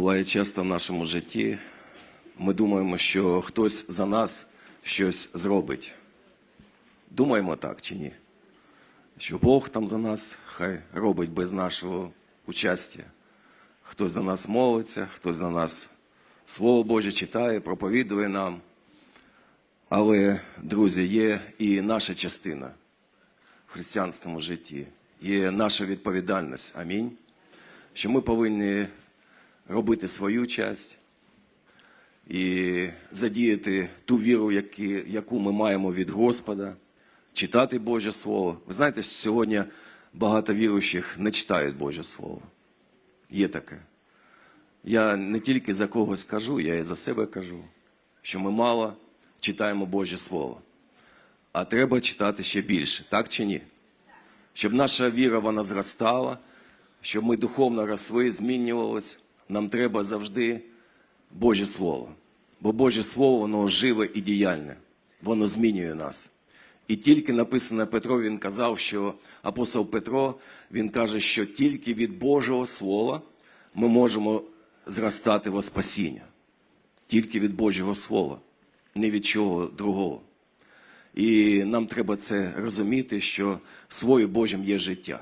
Буває часто в нашому житті, ми думаємо, що хтось за нас щось зробить. Думаємо так чи ні? Що Бог там за нас хай робить без нашого участя. Хтось за нас молиться, хтось за нас Слово Боже читає, проповідує нам. Але, друзі, є і наша частина в християнському житті, є наша відповідальність. Амінь. Що ми повинні робити свою часть і задіяти ту віру, яку ми маємо від Господа, читати Боже Слово. Ви знаєте, сьогодні багато віруючих не читають Боже Слово. Є таке. Я не тільки за когось кажу, я і за себе кажу, що ми мало читаємо Боже Слово. А треба читати ще більше, так чи ні? Щоб наша віра вона зростала, щоб ми духовно росли, змінювалися, нам треба завжди Боже Слово. Бо Боже Слово, воно живе і діяльне, воно змінює нас. І тільки написано Петро, він казав, що апостол Петро, він каже, що тільки від Божого Слова ми можемо зростати во спасіння. Тільки від Божого Слова, не від чого другого. І нам треба це розуміти, що в Слові Божому є життя.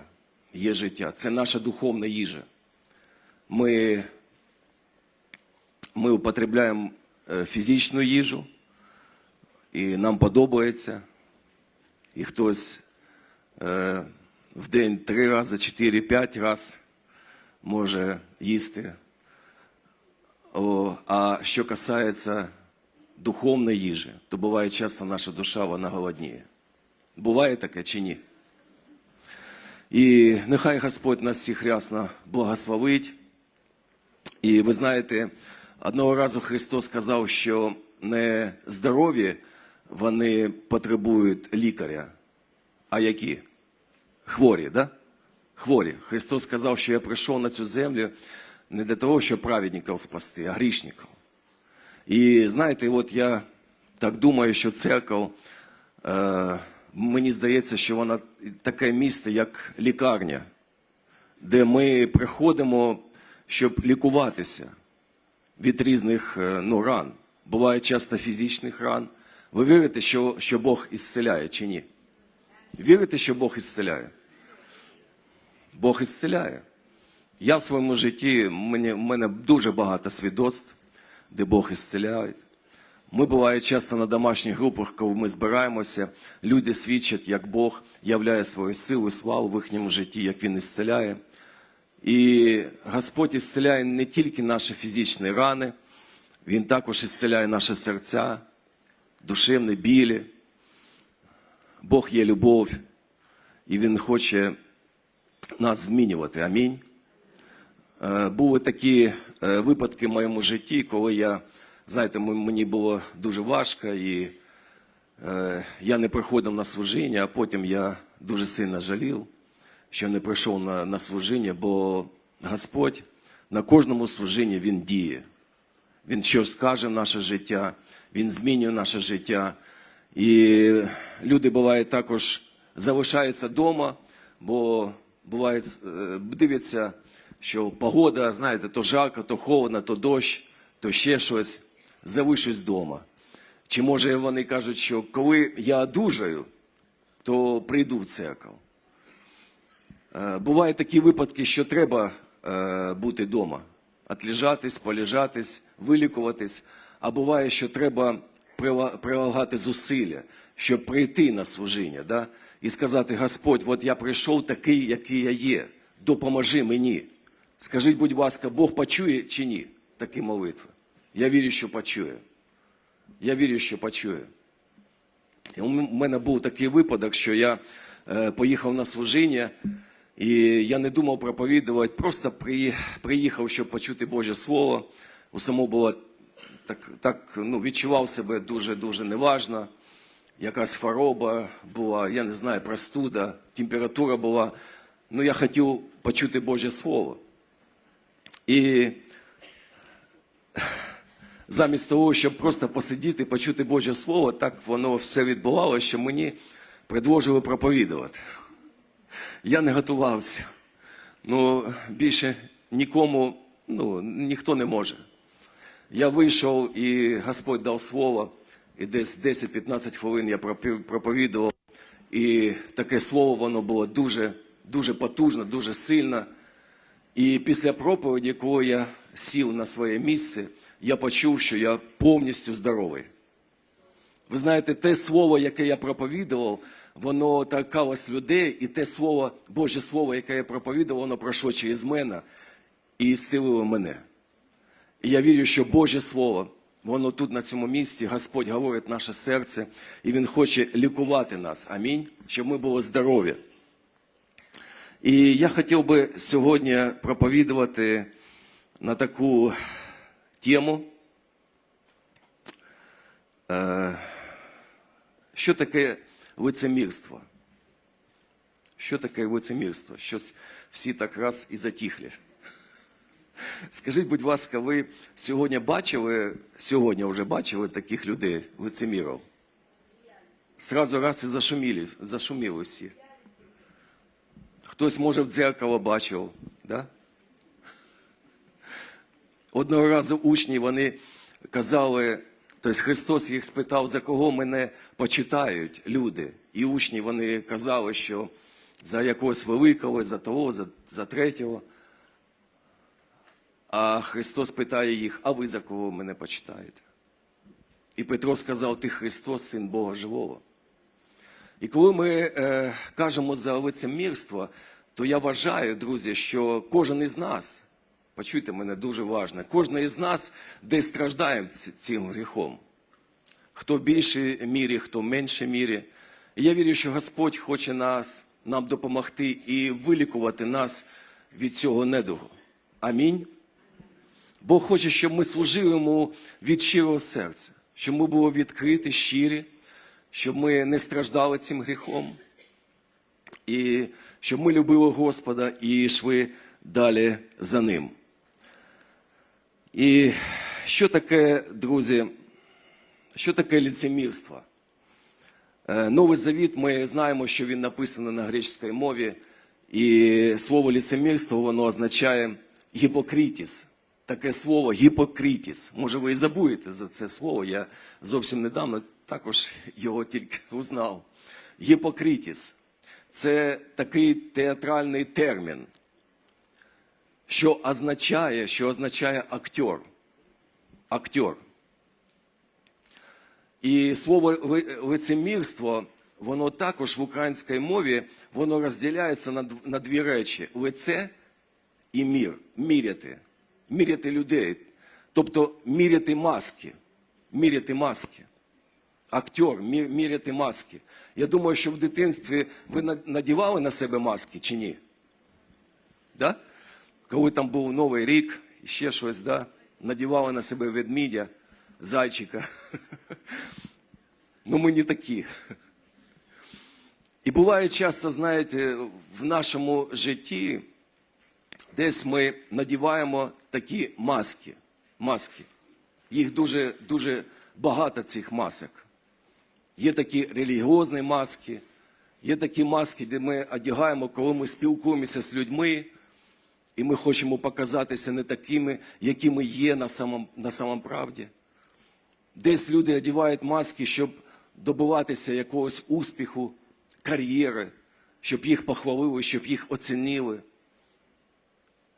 Є життя. Це наша духовна їжа. Ми, ми употребляємо е, фізичну їжу, і нам подобається. І хтось е, в день три рази, чотири, п'ять разів може їсти. О, а що касається духовної їжі, то буває часто наша душа вона голодніє. Буває таке чи ні? І нехай Господь нас всіх рясно благословить. І ви знаєте, одного разу Христос сказав, що не здорові вони потребують лікаря, а які? Хворі, да? Хворі. Христос сказав, що я прийшов на цю землю не для того, щоб праведників спасти, а грішників. І знаєте, от я так думаю, що церква, е, мені здається, що вона таке місце, як лікарня, де ми приходимо, щоб лікуватися від різних е, ну, ран. Буває часто фізичних ран. Ви вірите, що, що Бог ісцеляє чи ні? Вірите, що Бог ісцеляє? Бог ісцеляє. Я в своєму житті, мені, в мене дуже багато свідоцтв, де Бог ісцеляє. Ми буває часто на домашніх групах, коли ми збираємося, люди свідчать, як Бог являє свою силу і славу в їхньому житті, як Він ісцеляє. І Господь ісцеляє не тільки наші фізичні рани, Він також ісцеляє наші серця, душевні білі. Бог є любов, і Він хоче нас змінювати. Амінь. Е, Були такі е, випадки в моєму житті, коли я, знаєте, мені було дуже важко, і е, я не приходив на служіння, а потім я дуже сильно жалів, що не прийшов на, на служіння, бо Господь на кожному служінні Він діє. Він щось скаже в наше життя, Він змінює наше життя. І люди бувають також залишаються вдома, бо буває, е, дивляться, що погода, знаєте, то жарко, то холодно, то дощ, то ще щось. Залишусь вдома. Чи може вони кажуть, що коли я одужаю, то прийду в церкву. Е, Бувають такі випадки, що треба е, бути вдома, отлежатись, полежатись, вилікуватись. А буває, що треба прилагати зусилля, щоб прийти на служіння, да? і сказати: Господь, от я прийшов такий, який я є. Допоможи мені. Скажіть, будь ласка, Бог почує чи ні такі молитви? Я вірю, що почує. Я вірю, що почує. І у мене був такий випадок, що я е, поїхав на служіння, і я не думав проповідувати, просто приїхав, щоб почути Боже Слово. У самому було так, так ну, відчував себе дуже-дуже неважно. Якась хвороба була, я не знаю, простуда, температура була. Ну, я хотів почути Боже Слово. І замість того, щоб просто посидіти, почути Боже Слово, так воно все відбувалося, що мені предложили проповідувати. Я не готувався. Ну, більше нікому ну, ніхто не може. Я вийшов і Господь дав слово, і десь 10-15 хвилин я проповідував. І таке слово воно було дуже, дуже потужне, дуже сильне. І після проповіді, коли я сів на своє місце, я почув, що я повністю здоровий. Ви знаєте, те слово, яке я проповідував, воно торкалось людей, і те слово, Боже Слово, яке я проповідував, воно пройшло через мене і зцілило мене. І я вірю, що Боже Слово, воно тут на цьому місці, Господь говорить наше серце, і Він хоче лікувати нас. Амінь, щоб ми були здорові. І я хотів би сьогодні проповідувати на таку тему. Е, Що таке лицемірство? Що таке лицемірство? Щось всі так раз і затихли. Скажіть, будь ласка, ви сьогодні бачили, сьогодні вже бачили таких людей, лицемірів? Сразу раз і зашуміли, зашуміли всі. Хтось, може, в дзеркало бачив, да? Одного разу учні вони казали, тобто Христос їх спитав, за кого мене почитають люди. І учні вони казали, що за якогось великого, за того, за, за третього. А Христос питає їх, а ви за кого мене почитаєте? І Петро сказав, ти Христос, син Бога живого. І коли ми е, кажемо за лицемірство, то я вважаю, друзі, що кожен із нас, почуйте мене дуже важливо, кожен із нас десь страждає цим гріхом. Хто в більшій мірі, хто в меншій мірі. Я вірю, що Господь хоче нас, нам допомогти і вилікувати нас від цього недугу. Амінь. Бог хоче, щоб ми служили йому від щирого серця, щоб ми були відкриті, щирі, щоб ми не страждали цим гріхом, і щоб ми любили Господа і йшли далі за ним. І що таке, друзі, що таке ліцемірство? Е, Новий Завіт, ми знаємо, що він написаний на греческій мові, і слово ліцемірство воно означає гіпокритіс. Таке слово гіпокритіс. Може, ви і забудете за це слово. Я зовсім недавно також його тільки узнав. Гіпокритіс це такий театральний термін, що означає, що означає актер. Актер. І слово лицемірство, воно також в українській мові воно розділяється на, дві речі: лице і мір. Міряти. Міряти людей. Тобто міряти маски. Міряти маски. Актер, міряти маски. Я думаю, що в дитинстві ви надівали на себе маски чи ні? Да? Коли там був Новий рік, ще щось, да? надівали на себе ведмідя, зайчика. Ну, ми не такі. І буває часто, знаєте, в нашому житті десь ми надіваємо такі маски. маски. Їх дуже, дуже багато цих масок. Є такі релігіозні маски, є такі маски, де ми одягаємо, коли ми спілкуємося з людьми, і ми хочемо показатися не такими, якими є на самом, на самом правді. Десь люди одягають маски, щоб добиватися якогось успіху, кар'єри, щоб їх похвалили, щоб їх оцінили,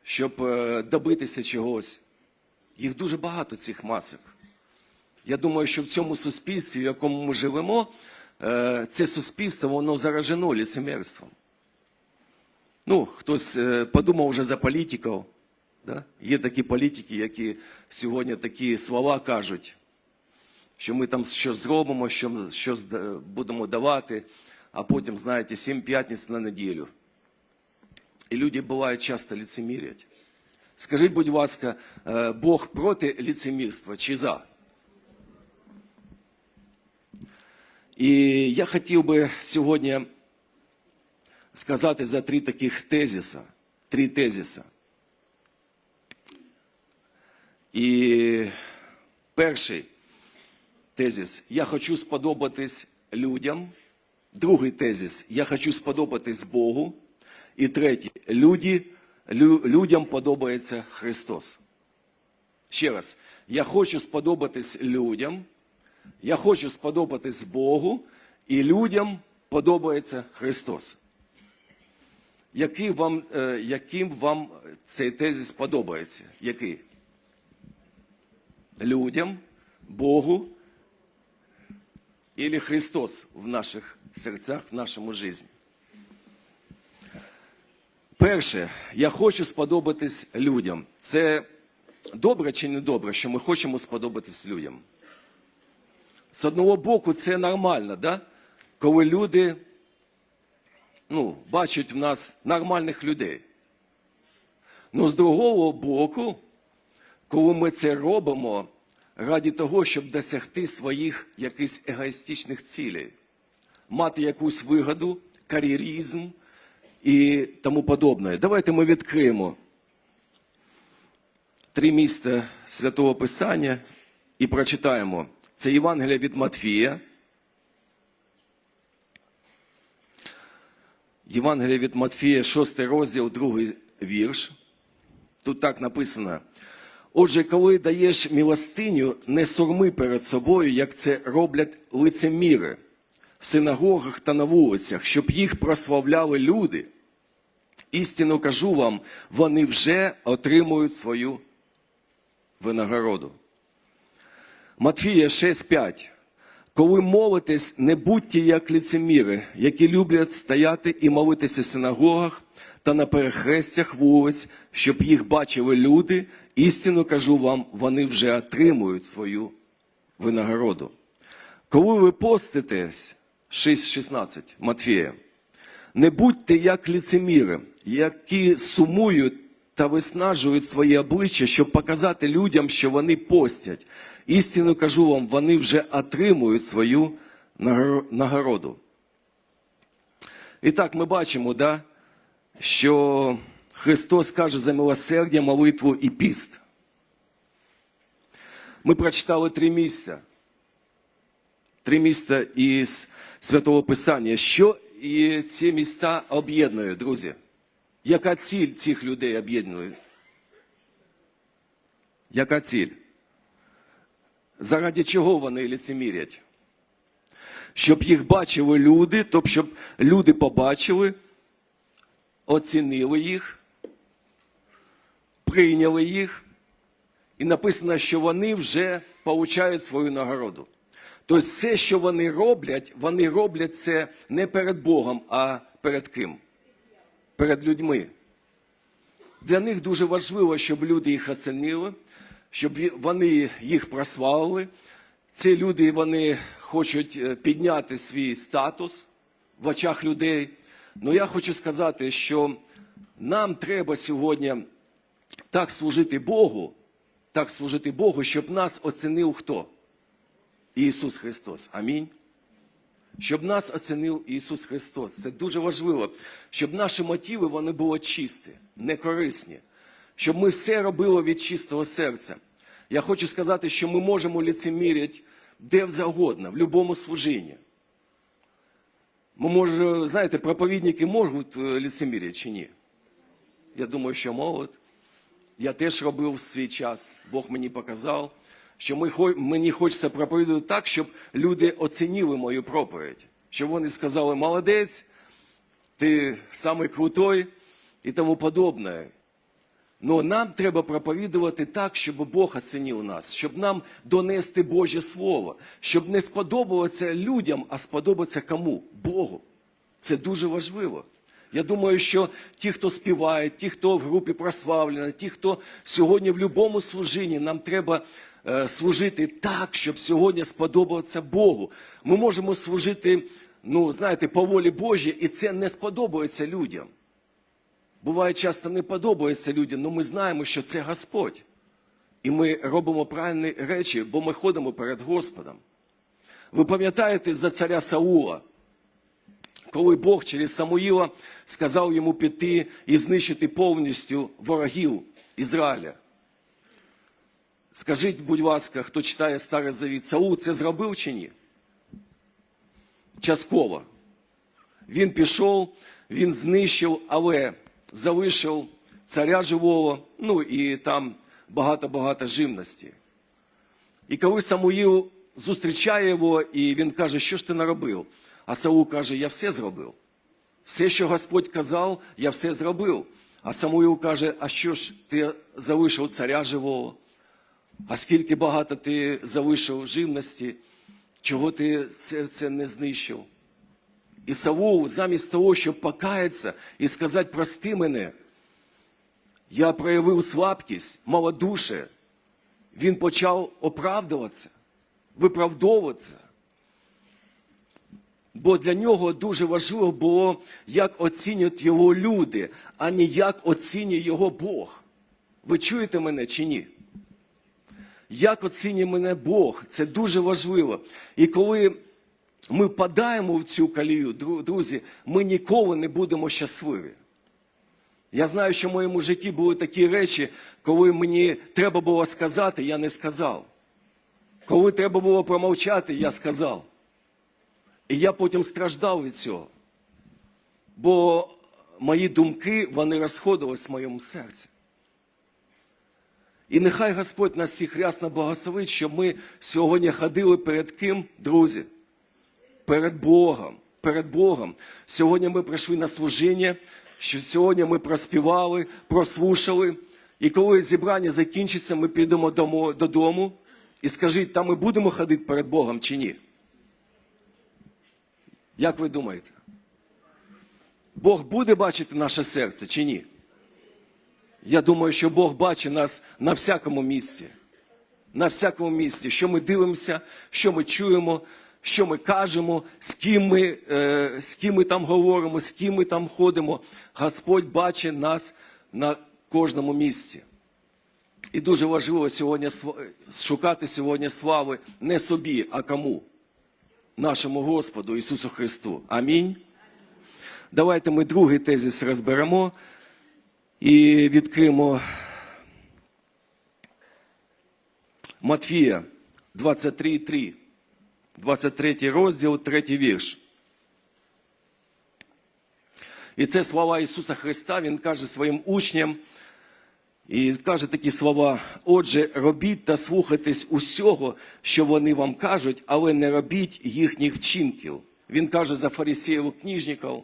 щоб е, добитися чогось. Їх дуже багато цих масок. Я думаю, що в цьому суспільстві, в якому ми живемо, е, це суспільство воно заражено ліцемерством. Ну, хтось е, подумав вже за політиків. Да? Є такі політики, які сьогодні такі слова кажуть, що ми там щось зробимо, що щось будемо давати, а потім, знаєте, сім п'ятниць на неділю. І люди бувають часто ліцемірять. Скажіть, будь ласка, е, Бог проти ліцемірства чи за? І я хотів би сьогодні сказати за три таких тезиса. Три тезиса. І перший тезис я хочу сподобатись людям. Другий тезис я хочу сподобатись Богу. І третій люди, лю- людям подобається Христос. Ще раз, я хочу сподобатись людям, я хочу сподобатись Богу, і людям подобається Христос. Який вам, е, яким вам цей тезис подобається? Який? Людям, Богу или Христос в наших серцях, в нашому житті? Перше, я хочу сподобатись людям. Це добре чи не добре, що ми хочемо сподобатись людям? З одного боку, це нормально, да? коли люди ну, бачать в нас нормальних людей. Ну, з другого боку, коли ми це робимо раді того, щоб досягти своїх якихось егоїстичних цілей, мати якусь вигоду, кар'єризм і тому подобне. Давайте ми відкриємо три місця Святого Писання і прочитаємо. Це Євангелія від Матфія. Євангелія від Матфія, 6 розділ, 2 вірш. Тут так написано. Отже, коли даєш милостиню, не сурми перед собою, як це роблять лицеміри в синагогах та на вулицях, щоб їх прославляли люди. Істину кажу вам, вони вже отримують свою винагороду. Матфія 6:5. Коли молитесь, не будьте як ліцеміри, які люблять стояти і молитися в синагогах та на перехрестях вулиць, щоб їх бачили люди. Істину кажу вам, вони вже отримують свою винагороду. Коли ви поститесь, 6.16 Матфія, не будьте як ліцеміри, які сумують та виснажують своє обличчя, щоб показати людям, що вони постять. Істину кажу вам, вони вже отримують свою нагороду. І так ми бачимо, да, що Христос каже за милосердя, молитву і піст. Ми прочитали три місця. Три міста із Святого Писання. Що і ці міста об'єднує, друзі? Яка ціль цих людей об'єднує? Яка ціль? Заради чого вони ліцемірять? Щоб їх бачили люди, тобто, щоб люди побачили, оцінили їх, прийняли їх, і написано, що вони вже получають свою нагороду. Тобто все, що вони роблять, вони роблять це не перед Богом, а перед ким? Перед людьми. Для них дуже важливо, щоб люди їх оцінили, щоб вони їх прославили. Ці люди вони хочуть е, підняти свій статус в очах людей. Ну я хочу сказати, що нам треба сьогодні так служити Богу, так служити Богу, щоб нас оцінив хто? Ісус Христос. Амінь. Щоб нас оцінив Ісус Христос. Це дуже важливо, щоб наші мотиви вони були чисті, не корисні, щоб ми все робили від чистого серця. Я хочу сказати, що ми можемо ліцеміряти де завгодно, в будь-якому служінні. Ми може, знаєте, проповідники можуть е, ліцеміряти чи ні? Я думаю, що можуть. Я теж робив свій час. Бог мені показав, що ми, мені хочеться проповідувати так, щоб люди оцінили мою проповідь. Щоб вони сказали, молодець, ти самий крутой і тому подобне. Ну нам треба проповідувати так, щоб Бог оцінив нас, щоб нам донести Боже Слово, щоб не сподобалося людям, а сподобатися кому? Богу. Це дуже важливо. Я думаю, що ті, хто співає, ті, хто в групі прославлені, ті, хто сьогодні в будь-якому служінні, нам треба е, служити так, щоб сьогодні сподобатися Богу. Ми можемо служити, ну, знаєте, по волі Божій, і це не сподобається людям. Буває, часто не подобається людям, але ми знаємо, що це Господь. І ми робимо правильні речі, бо ми ходимо перед Господом. Ви пам'ятаєте за царя Саула, коли Бог через Самуїла сказав йому піти і знищити повністю ворогів Ізраїля. Скажіть, будь ласка, хто читає Старий Завіт, Саул це зробив чи ні? Частково. Він пішов, він знищив, але залишив царя живого, ну і там багато-багато живності. І коли Самуїл зустрічає його, і він каже, що ж ти наробив? А Саул каже, я все зробив. Все, що Господь казав, я все зробив. А Самуїл каже, а що ж ти залишив царя живого? А скільки багато ти залишив живності, чого ти це, це не знищив? І Саул, замість того, щоб покаятися і сказати, прости мене, я проявив слабкість, малодуше, він почав оправдуватися, виправдовуватися. Бо для нього дуже важливо було, як оцінюють його люди, а не як оцінює його Бог. Ви чуєте мене чи ні? Як оцінює мене Бог? Це дуже важливо. І коли ми впадаємо в цю калію, друзі, ми ніколи не будемо щасливі. Я знаю, що в моєму житті були такі речі, коли мені треба було сказати, я не сказав. Коли треба було промовчати, я сказав. І я потім страждав від цього. Бо мої думки, вони розходились в моєму серці. І нехай Господь нас всіх рясно благословить, щоб ми сьогодні ходили перед ким, друзі? Перед Богом. Перед Богом. Сьогодні ми прийшли на служіння, що сьогодні ми проспівали, прослушали. І коли зібрання закінчиться, ми підемо додому і скажіть, там ми будемо ходити перед Богом чи ні? Як ви думаєте? Бог буде бачити наше серце чи ні? Я думаю, що Бог бачить нас на всякому місці. На всякому місці, що ми дивимося, що ми чуємо, що ми кажемо, з ким ми, е, з ким ми там говоримо, з ким ми там ходимо. Господь бачить нас на кожному місці. І дуже важливо сьогодні шукати сьогодні слави не собі, а кому? Нашому Господу Ісусу Христу. Амінь. Давайте ми другий тезис розберемо і відкриємо Матфія 23.3. 23 розділ, 3 вірш. І це слова Ісуса Христа, Він каже своїм учням, і каже такі слова: Отже, робіть та слухайтесь усього, що вони вам кажуть, але не робіть їхніх вчинків. Він каже за фарисеїв книжників.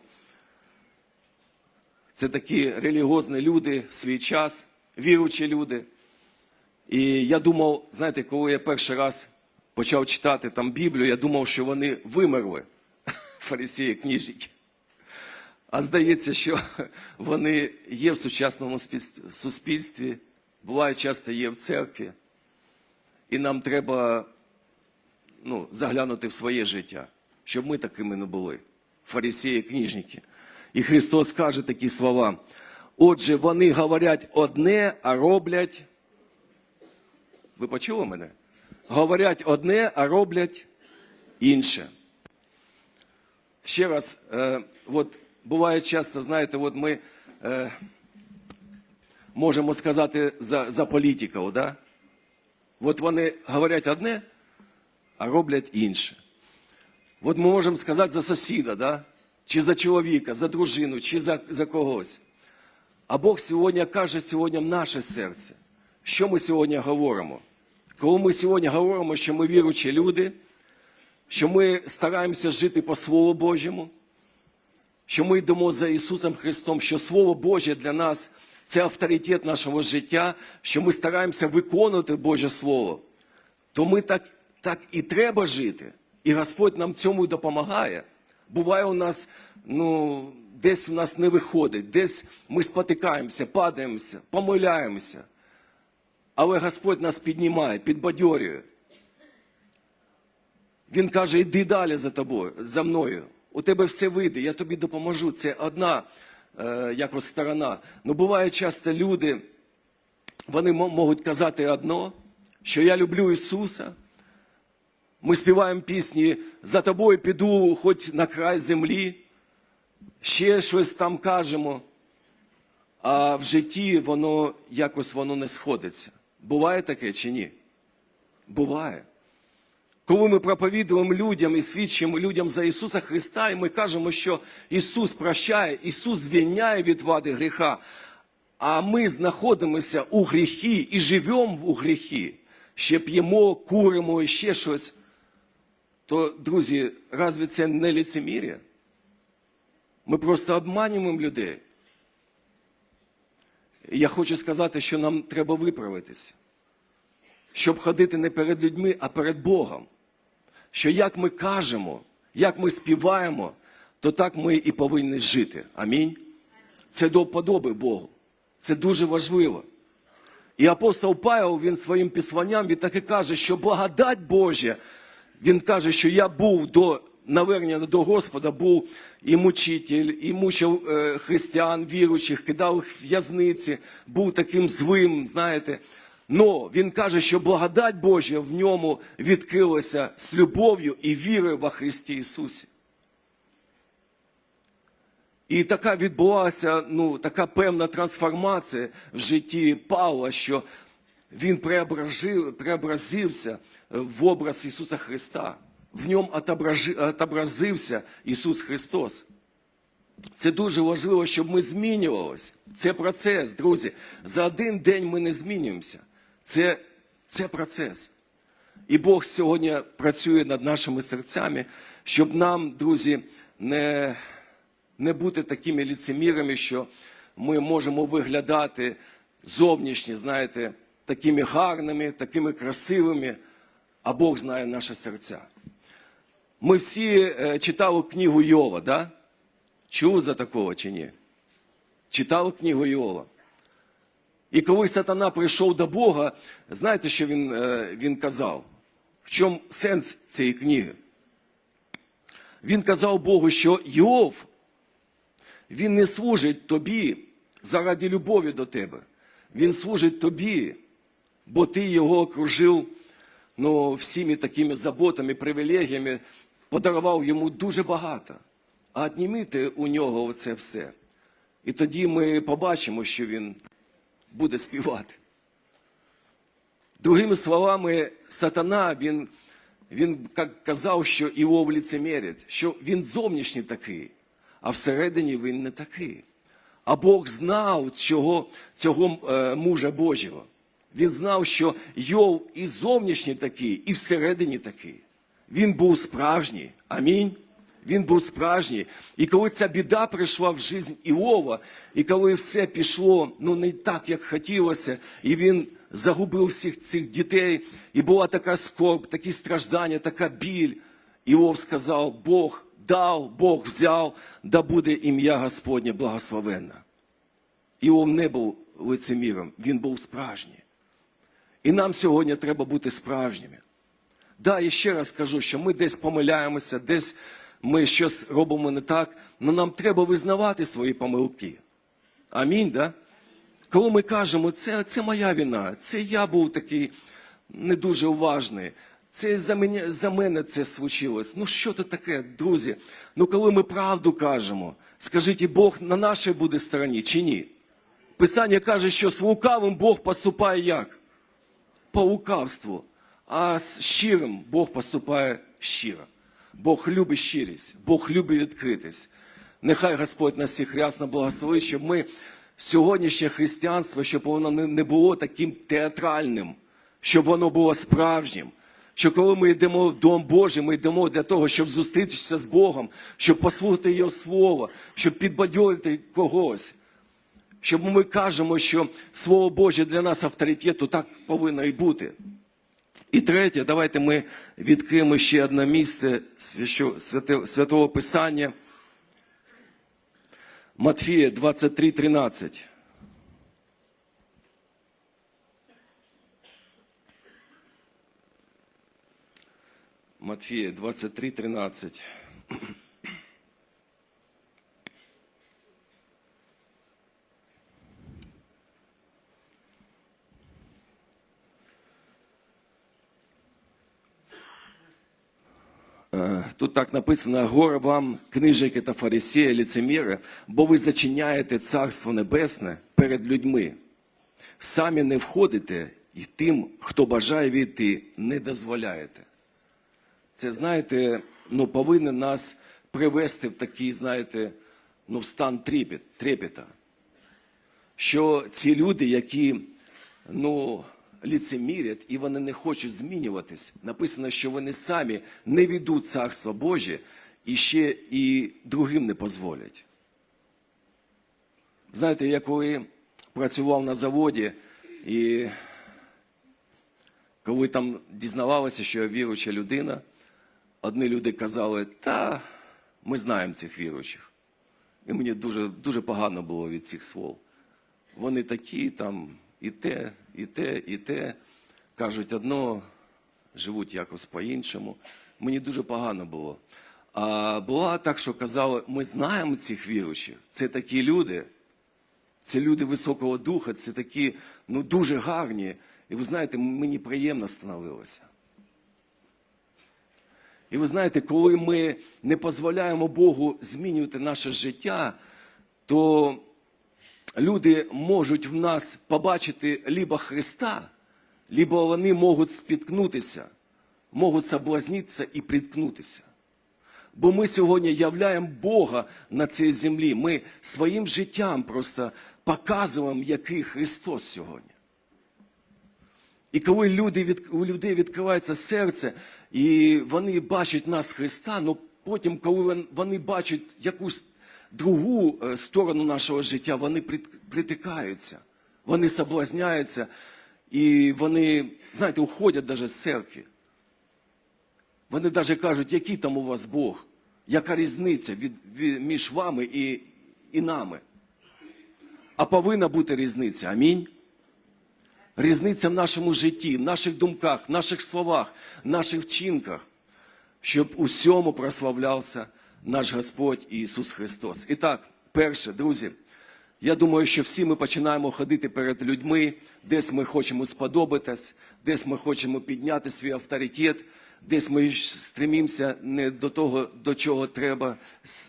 Це такі релігіозні люди в свій час, віруючі люди. І я думав, знаєте, коли я перший раз почав читати там Біблію, я думав, що вони вимерли, фарисеї книжники. А здається, що вони є в сучасному суспільстві, бувають часто є в церкві. І нам треба ну, заглянути в своє життя, щоб ми такими не були. Фарисеї, книжники. І Христос каже такі слова. Отже, вони говорять одне, а роблять. Ви почули мене? Говорять одне, а роблять інше. Ще раз, е, от буває часто, знаєте, от ми е, можемо сказати за, за політиків, да? От вони говорять одне, а роблять інше. От ми можемо сказати за сусіда, да? чи за чоловіка, за дружину, чи за, за когось. А Бог сьогодні каже сьогодні в наше серце. Що ми сьогодні говоримо? Коли ми сьогодні говоримо, що ми віруючі люди, що ми стараємося жити по Слову Божому, що ми йдемо за Ісусом Христом, що Слово Боже для нас це авторитет нашого життя, що ми стараємося виконувати Боже Слово, то ми так, так і треба жити. І Господь нам цьому допомагає. Буває у нас, ну, десь у нас не виходить, десь ми спотикаємося, падаємося, помиляємося. Але Господь нас піднімає, підбадьорює. Він каже: йди далі за тобою, за мною. У тебе все вийде, я тобі допоможу. Це одна е, якось сторона. Ну буває часто люди, вони можуть казати одно, що я люблю Ісуса. Ми співаємо пісні за тобою піду хоч на край землі, ще щось там кажемо, а в житті воно якось воно не сходиться. Буває таке чи ні? Буває. Коли ми проповідуємо людям і свідчимо людям за Ісуса Христа, і ми кажемо, що Ісус прощає, Ісус звільняє від вади гріха. а ми знаходимося у гріхі і живемо у гріхі, ще п'ємо, куримо і ще щось, то, друзі, разве це не лицемір'я? Ми просто обманюємо людей. Я хочу сказати, що нам треба виправитися, щоб ходити не перед людьми, а перед Богом. Що як ми кажемо, як ми співаємо, то так ми і повинні жити. Амінь. Це до вподоби Богу. Це дуже важливо. І апостол Павел, він своїм післанням, він так і каже, що благодать Божа, він каже, що я був до навернення до Господа, був і мучитель, і мучив е, християн, віруючих, кидав їх в'язниці, був таким злим, знаєте. Но він каже, що благодать Божа в ньому відкрилася з любов'ю і вірою во Христі Ісусі. І така відбулася ну, така певна трансформація в житті Павла, що він преобразився в образ Ісуса Христа. В ньому отобразився Ісус Христос. Це дуже важливо, щоб ми змінювалися. Це процес, друзі. За один день ми не змінюємося. Це, це процес. І Бог сьогодні працює над нашими серцями, щоб нам, друзі, не, не бути такими ліцемірами, що ми можемо виглядати зовнішні, знаєте, такими гарними, такими красивими, а Бог знає наші серця. Ми всі е, читали книгу Йова, да? Чули за такого чи ні? Читали книгу Йова. І коли сатана прийшов до Бога, знаєте, що він, е, він казав? В чому сенс цієї книги? Він казав Богу, що Йов, він не служить тобі заради любові до тебе. Він служить тобі, бо ти його окружив ну, всіми такими заботами, привілегіями, подарував йому дуже багато. А віднімите у нього це все. І тоді ми побачимо, що він буде співати. Другими словами, сатана, він, він як казав, що Іов ліцемерить, що він зовнішній такий, а всередині він не такий. А Бог знав цього, цього е, мужа Божого. Він знав, що Йов і зовнішній такий, і всередині такий. Він був справжній. Амінь. Він був справжній. І коли ця біда прийшла в життя Іова, і коли все пішло ну не так, як хотілося, і він загубив всіх цих дітей, і була така скорб, такі страждання, така біль. Іов сказав: Бог дав, Бог взяв, да буде ім'я Господнє благословенне. Іов не був лицеміром, він був справжній. І нам сьогодні треба бути справжніми. Да, я ще раз кажу, що ми десь помиляємося, десь ми щось робимо не так, але нам треба визнавати свої помилки. Амінь, да? Коли ми кажемо, це, це моя вина, це я був такий не дуже уважний, це за мене, за мене це случилось. Ну що то таке, друзі? Ну коли ми правду кажемо, скажіть, і Бог на нашій буде стороні чи ні? Писання каже, що з лукавим Бог поступає як? По лукавству. А з щирим Бог поступає щиро. Бог любить щирість, Бог любить відкритість. Нехай Господь нас всіх рясно благословить, щоб ми сьогоднішнє християнство, щоб воно не- було таким театральним, щоб воно було справжнім. Що коли ми йдемо в Дом Божий, ми йдемо для того, щоб зустрітися з Богом, щоб послухати Його Слово, щоб підбадьорити когось. Щоб ми кажемо, що Слово Боже для нас авторитет, то так повинно і бути. І третє, давайте ми відкриємо ще одне місце Святого Писання. Матфія 23, 13. Матфія 23, 13. Тут так написано: горе вам, книжники та фарисеї, ліцеміри, бо ви зачиняєте царство небесне перед людьми. Самі не входите, і тим, хто бажає війти, не дозволяєте. Це, знаєте, ну, повинно нас привести в такий, знаєте, ну, в стан трепет, трепета. що ці люди, які ну, ліцемірять і вони не хочуть змінюватись, написано, що вони самі не війдуть Царство Боже і ще і другим не дозволять. Знаєте, я коли працював на заводі і коли там дізнавалося, що я віруюча людина, одні люди казали, та ми знаємо цих віруючих. І мені дуже, дуже погано було від цих слов. Вони такі там і те, і те, і те. Кажуть одно, живуть якось по-іншому. Мені дуже погано було. А було так, що казали, ми знаємо цих віруючих. Це такі люди, це люди високого духа, це такі ну, дуже гарні. І ви знаєте, мені приємно становилося. І ви знаєте, коли ми не дозволяємо Богу змінювати наше життя, то люди можуть в нас побачити либо Христа, либо вони можуть спіткнутися, можуть соблазнитися і приткнутися. Бо ми сьогодні являємо Бога на цій землі. Ми своїм життям просто показуємо, який Христос сьогодні. І коли люди від, у людей відкривається серце, і вони бачать нас Христа, ну потім, коли вони бачать якусь другу е, сторону нашого життя, вони притикаються, вони соблазняються, і вони, знаєте, уходять навіть з церкви. Вони навіть кажуть, який там у вас Бог, яка різниця від, від- між вами і, і нами. А повинна бути різниця. Амінь. Різниця в нашому житті, в наших думках, в наших словах, в наших вчинках, щоб усьому прославлявся наш Господь Ісус Христос. І так, перше, друзі, я думаю, що всі ми починаємо ходити перед людьми, десь ми хочемо сподобатись, десь ми хочемо підняти свій авторитет, десь ми стремимося не до того, до чого треба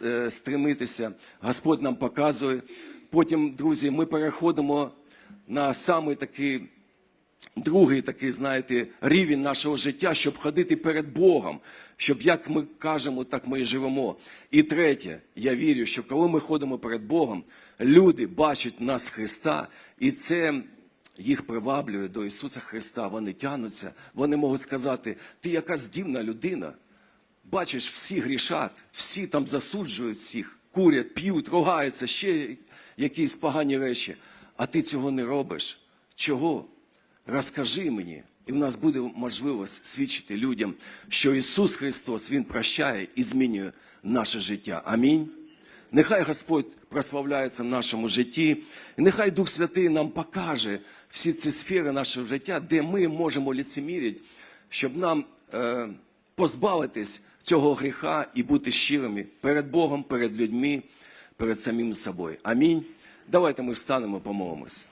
е, стремитися. Господь нам показує. Потім, друзі, ми переходимо на самий такий другий такий, знаєте, рівень нашого життя, щоб ходити перед Богом, щоб як ми кажемо, так ми і живемо. І третє, я вірю, що коли ми ходимо перед Богом, люди бачать нас Христа, і це їх приваблює до Ісуса Христа. Вони тянуться, вони можуть сказати, ти якась дивна людина. Бачиш, всі грішать, всі там засуджують всіх, курять, п'ють, ругаються, ще якісь погані речі. А ти цього не робиш. Чого? Розкажи мені, і в нас буде можливість свідчити людям, що Ісус Христос Він прощає і змінює наше життя. Амінь. Нехай Господь прославляється в нашому житті, і нехай Дух Святий нам покаже всі ці сфери нашого життя, де ми можемо ліцемірити, щоб нам е, позбавитись цього гріха і бути щирими перед Богом, перед людьми, перед самим собою. Амінь. Давайте ми встанемо, помолимося.